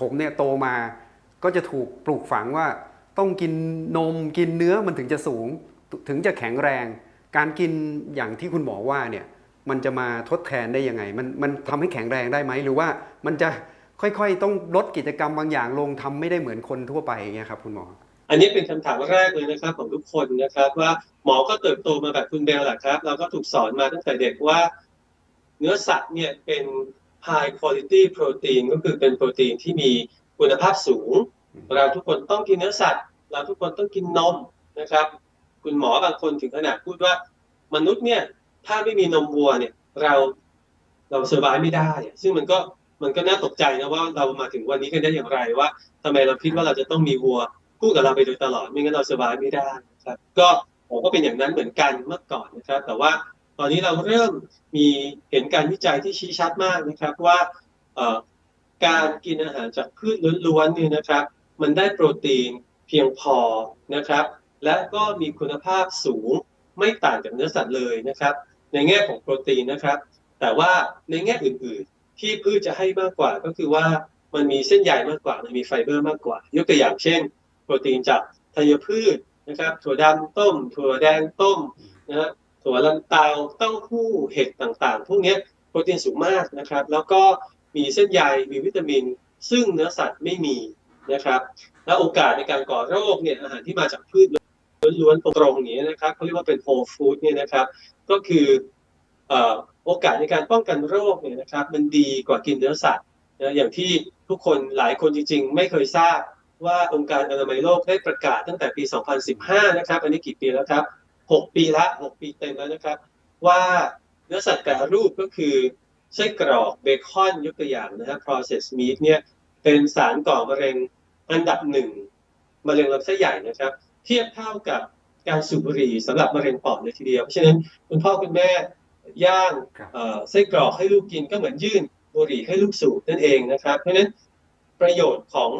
ผมเนี่ยโตมาก็จะถูกปลูกฝังว่าต้องกินนมกินเนื้อมันถึงจะสูงถึงจะแข็งแรง การกินอย่างที่คุณหมอว่าเนี่ยมันจะมาทดแทนได้ยังไง มันมันทำให้แข็งแรงได้ไหมหรือว่ามันจะค่อยๆ ต้องลดกิจกรรมบางอย่างลงทำไม่ได้เหมือนคนทั่วไปอย่างเงี้ยครับคุณหมอ อันนี้เป็นคำถามแรกเลยนะครับของทุกคนนะครับ ว่าหมอก็เติบโตมาแบบคุณเบลแหละครับเราก็ถูกสอนมาตั้งแต่เด็กว่า เนื้อสัตว์เนี่ยเป็น high quality protein ก็คือเป็นโปรตีนที่มีคุณภาพสูง เราทุกคนต้องกินเนื้อสัตว์ เราทุกคนต้องกินนมนะครับ คุณหมอบางคนถึงขนาดพูดว่ามนุษย์เนี่ยถ้าไม่มีนมวัวเนี่ยเราเราเซอร์ไวไม่ได้อะซึ่งมันก็มันก็น่าตกใจนะว่าเรามาถึงวันนี้กันได้อย่างไรว่าทำไมเราคิดว่าเราจะต้องมีวัวคู่กับเราไปโดยตลอดไม่งั้นเราเซอร์ไวไม่ได้นะครับ ก็ผมก็เป็นอย่างนั้นเหมือนกันเมื่อก่อนนะครับ แต่ว่า ตอนนี้เราเริ่มมีเห็นการวิจัยที่ชี้ชัดมากนะครับว่าการกินอาหารจากพืชล้วนๆนี่นะครับ มันได้โปรตีนเพียงพอนะครับ และก็มีคุณภาพสูงไม่ต่างจากเนื้อสัตว์เลยนะครับ ในแง่ของโปรตีนนะครับ แต่ว่าในแง่อื่นๆ ที่พืชจะให้มากกว่าก็คือว่ามันมีเส้นใยมากกว่ามันมีไฟเบอร์มากกว่า ยกตัวอย่างเช่น โปรตีนจากธัญพืชนะครับถั่วดำต้ม ถั่วแดงต้มนะฮะ ถั่วลันเตาเต้าหู้เห็ดต่างๆ พวกนี้โปรตีนสูงมากนะครับ แล้วก็มีเส้นใยมีวิตามิน ซึ่งเนื้อสัตว์ไม่มีนะครับ และโอกาสในการก่อโรคเนี่ยอาหารที่มาจากพืชล้วนๆตรงๆนี้นะครับเขาเรียกว่าเป็นโฮลฟู้ดเนี่ยนะครับ ก็คือเอ่อโอกาสในการป้องกันโรคเนี่ยนะครับ มันดีกว่ากินเนื้อสัตว์นะอย่างที่ทุกคนหลายคนจริง ๆ ไม่เคยทราบว่าองค์การอนามัยโลกได้ประกาศตั้งแต่ปี 2015 นะครับ อันนี้กี่ปีแล้วครับ 6 ปีละ 6 ปีเต็มแล้วนะครับ ว่าเนื้อสัตว์แปรรูปก็คือไส้กรอกเบคอนยกตัวอย่างนะฮะ processed meat เนี่ยเป็นสารก่อมะเร็งอันดับหนึ่งมะเร็งลำไส้ใหญ่นะครับ เทียบเท่ากับการสูบบุหรี่สำหรับมะเร็งปอดเลยทีเดียว เพราะฉะนั้นคุณพ่อคุณแม่ย่างครับเอ่อไส้กรอกให้ลูกกินก็เหมือนยื่นบุหรี่ให้ลูกสูบนั่นเองนะครับ เพราะฉะนั้นประโยชน์ของ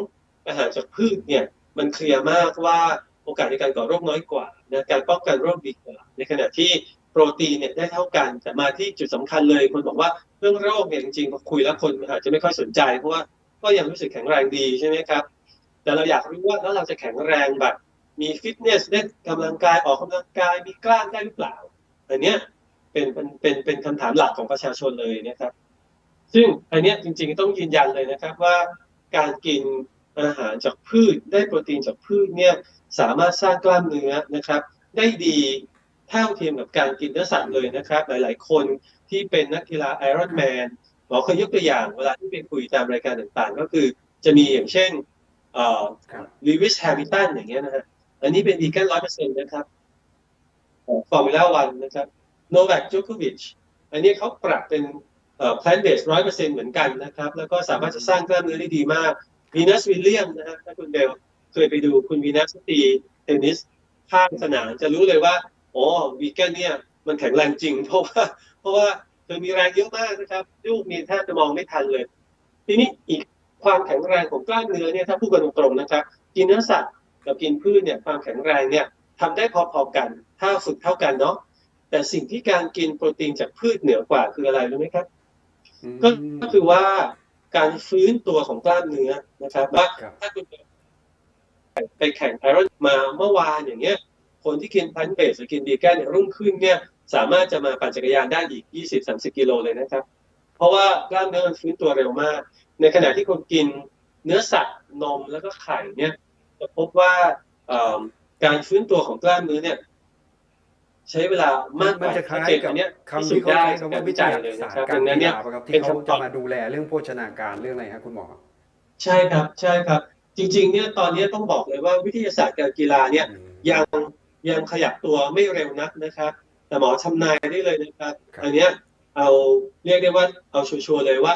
อาหารจากพืชเนี่ยมันเคลียร์มากว่า โอกาสในการก่อโรคน้อยกว่านะการป้องกันโรคดีกว่า ในขณะที่โปรตีนเนี่ยได้เท่ากัน แต่มาที่จุดสำคัญเลยคนบอกว่าเรื่องโรคเนี่ยจริงๆพอคุยแล้วคนอาจจะไม่ค่อยสนใจ เพราะว่าก็ยังรู้สึกแข็งแรงดีใช่ไหมครับ แต่เราอยากรู้ว่าแล้วเราจะแข็งแรงแบบ มีฟิตเนสได้กำลังกายออกกำลังกายมีกล้ามได้หรือเปล่าอันเนี้ยเป็นเป็นเป็นเป็นคำถามหลักของประชาชนเลยนะครับ ซึ่งอันเนี้ยจริง ๆ ต้องยืนยันเลยนะครับว่าการกิน อาหารจากพืช ได้โปรตีนจากพืชเนี่ยสามารถสร้างกล้ามเนื้อนะครับ ได้ดีเท่าเทียมกับการกินเนื้อสัตว์เลยนะครับ หลาย ๆ คนที่เป็นนักกีฬาไอรอนแมนหมอเคยยกตัวอย่างเวลาที่ไปคุยตามรายการต่างๆ ก็คือจะมีอย่างเช่นเอ่อครับลีวิสแฮมิลตันอย่างเงี้ยนะฮะอันนี้เป็นวีแกนร้อยเปอร์เซ็นต์นะครับฟอร์มูล่าวันนะครับโนวัคจูโควิชอันนี้เขาปรับเป็นเอ่อ plant based ร้อยเปอร์เซ็นต์เหมือนกันนะครับ แล้วก็สามารถจะสร้างกล้ามเนื้อได้ดีมาก วีนัสวิลเลียมนะฮะถ้าคุณเบลเคยไปดูคุณวีนัสตีเทนนิสข้างสนามจะรู้เลยว่าอ๋อวีแกนเนี่ยมันแข็งแรงจริง เพราะว่า เพราะว่าเธอมีแรงเยอะมากนะครับลูกมีแทบจะมองไม่ทันเลย ทีนี้อีกความแข็งแรงของกล้ามเนื้อเนี่ยถ้าพูดกันตรงๆนะครับ กินเนื้อสัตว์กับกินพืชเนี่ยความแข็งแรงเนี่ยทำได้พอๆกัน ถ้าฝึกเท่ากันเนาะแต่สิ่งที่การกินโปรตีนจากพืชเหนือกว่าคืออะไรรู้ไหมครับ ก็อืมก็คือว่า การฟื้นตัวของกล้ามเนื้อนะครับว่าครับถ้าคุณไปแข่งไอรอนมาเมื่อวานอย่างเงี้ย คนที่กินพันเบสหรือกินบีแกนเนี่ยรุ่งขึ้นเนี่ยสามารถจะมาปั่นจักรยานได้อีก 20-30 กิโลเลยนะครับ เพราะว่ากล้ามเนื้อมันฟื้นตัวเร็วมาก ในขณะที่คนกินเนื้อสัตว์นมแล้วก็ไข่เนี่ยจะพบว่าเอ่อการฟื้นตัวของกล้ามเนื้อเนี่ย ใช้เวลามากกมันว่าจะคล้ายชัดเจนกับอันเนี้ยคำพิสูที่จน์เขาได้ใช้จากคำกาว่ารวิวิทจัยยาเลยศานะสตครับร์กาดัรงนั้นกีเนี่ยฬาปะครับที่เป็นเขาคำตจะอบมาดูแลเรื่องโภชนาการเรื่องอะไรครับคุณหมอ ใช่ครับใช่ครับ จริง ๆ เนี่ยตอนนี้ต้องบอกเลยว่าวิทยาศาสตร์การกีฬาเนี่ยอืมยังยังขยับตัวไม่เร็วนักนะครับ แต่หมอชำนาญได้เลยนะครับครับอันเนี้ยเอาเรียกได้ว่าเอาชัวร์ๆเลยว่า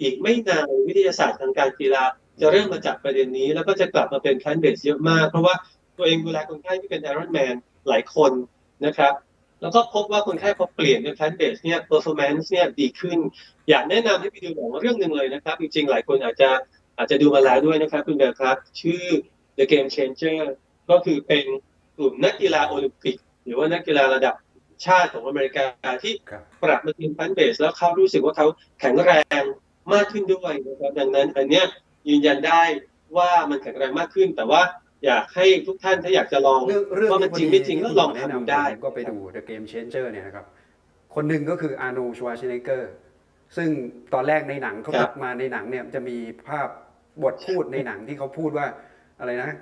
อีกไม่นานวิทยาศาสตร์ทางการกีฬาจะเริ่มมาจับประเด็นนี้ แล้วก็จะกลับมาเป็นแพลนเบสเยอะมาก เพราะว่าตัวเองดูแลคนไข้ที่เป็นไอรอนแมนหลายคน นะครับแล้วก็พบว่าคนไข้พอเปลี่ยนเป็นแพลนเบสเนี่ยเปอร์ฟอร์แมนซ์เนี่ยดีขึ้น อยากแนะนำให้ไปดูหนังเรื่องหนึ่งเลยนะครับ จริงๆ หลายคนอาจจะอาจจะดูมาแล้วด้วยนะครับ คุณเบลครับ ชื่อ The Game Changer ก็คือเป็นกลุ่มนักกีฬาโอลิมปิก หรือว่านักกีฬาระดับชาติของอเมริกาที่ครับปรับมากินพันเบสแล้วเขารู้สึกว่าเขาแข็งแรงมากขึ้นด้วยนะครับดังนั้นอันเนี้ยยืนยันได้ว่ามันแข็งแรงมากขึ้น แต่ว่า อยากให้ทุกท่านถ้าอยากจะลองเรื่องเรื่องว่ามันจริงไม่จริงก็ลองแนะทำนำได้ผมก็ไปดู The Game Changer เนี่ยนะครับ คนหนึ่งก็คืออาร์โนชวาชเนเกอร์ซึ่งตอนแรกในหนังเขาครับตัดมาในหนังเนี่ยจะมีภาพบทพูดในหนังที่เขาพูดว่าอะไรนะ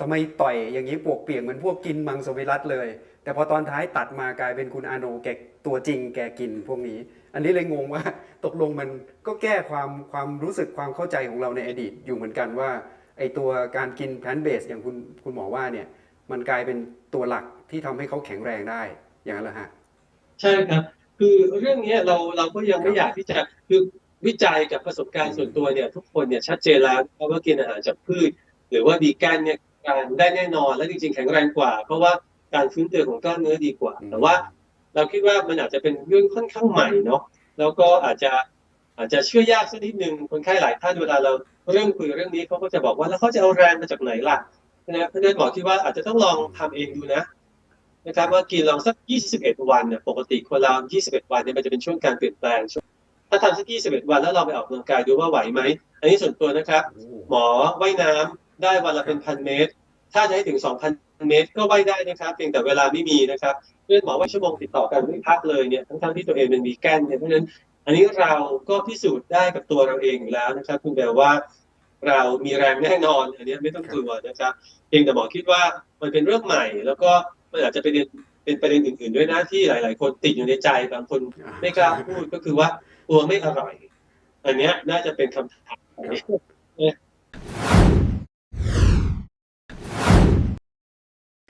ทำไมต่อยอย่างนี้ปวกเปียกเหมือนพวกกินมังสวิรัตเลย แต่พอตอนท้ายตัดมากลายเป็นคุณอาโนแกตัวจริงแกกินพวกนี้ อันนี้เลยงงว่าตกลงมันก็แก้ความความรู้สึกความเข้าใจของเราในอดีตอยู่เหมือนกันว่า ไอตัวการกินแพลนเบสอย่างคุณคุณหมอว่าเนี่ย มันกลายเป็นตัวหลักที่ทำให้เขาแข็งแรงได้ อย่างนั้นเหรอฮะ ใช่ครับ คือเรื่องเนี้ยเราเราก็ยังไม่อยากที่จะคือวิจัยกับประสบการณ์ส่วนตัวเนี่ย ทุกคนเนี่ยชัดเจนแล้วนะครับว่ากินอาหารจากพืช หรือว่าดีแกนเนี่ยการได้แน่นอนและจริงๆแข็งแรงกว่า เพราะว่าการฟื้นตัวของกล้ามเนื้อดีกว่าอืมแต่ว่า เราคิดว่ามันอาจจะเป็นเรื่องค่อนข้างใหม่เนาะแล้วก็อาจจะ อาจจะเชื่อยากสักนิดหนึ่งคนไข้หลายท่านเวลาเราเริ่มคุยเรื่องนี้เขาก็จะบอกว่าแล้วเขาจะเอาแรงมาจากไหนล่ะนะครับเพราะนั้นหมอคิดว่าอาจจะต้องลองทำเองดูนะนะครับว่ากินลองสัก 21 วันเนี่ยปกติคนเรา 21 วันเนี่ยมันจะเป็นช่วงการเปลี่ยนแปลงช่วงถ้าทำสัก 21 วันแล้วเราไปออกกำลังกายดูว่าไหวไหม อันนี้ส่วนตัวนะครับ หมอว่ายน้ำได้วันละเป็นพันเมตร ถ้าจะให้ถึง 2,000 เมตร ก็ว่ายได้นะครับเพียงแต่เวลาไม่มีนะครับเพื่อนหมอว่าชั่วโมงติดต่อกันไม่พักเลยเนี่ยทั้งๆที่ตัวเองเป็นวีแกนเนี่ยเพราะฉะนั้น อันนี้เราก็พิสูจน์ได้กับตัวเราเองอยู่แล้วนะครับคุณแปลว่าเรามีแรงแน่นอน อันนี้ไม่ต้องกลัวนะครับเพียงแต่หมอคิดว่ามันเป็นเรื่องใหม่ แล้วก็มันอาจจะเป็นเป็นประเด็นอื่น ๆ ด้วยนะที่หลาย ๆ คนติดอยู่ในใจบางคนไม่กล้าพูดก็คือว่ากลัวไม่อร่อย อันนี้น่าจะเป็นคำถาม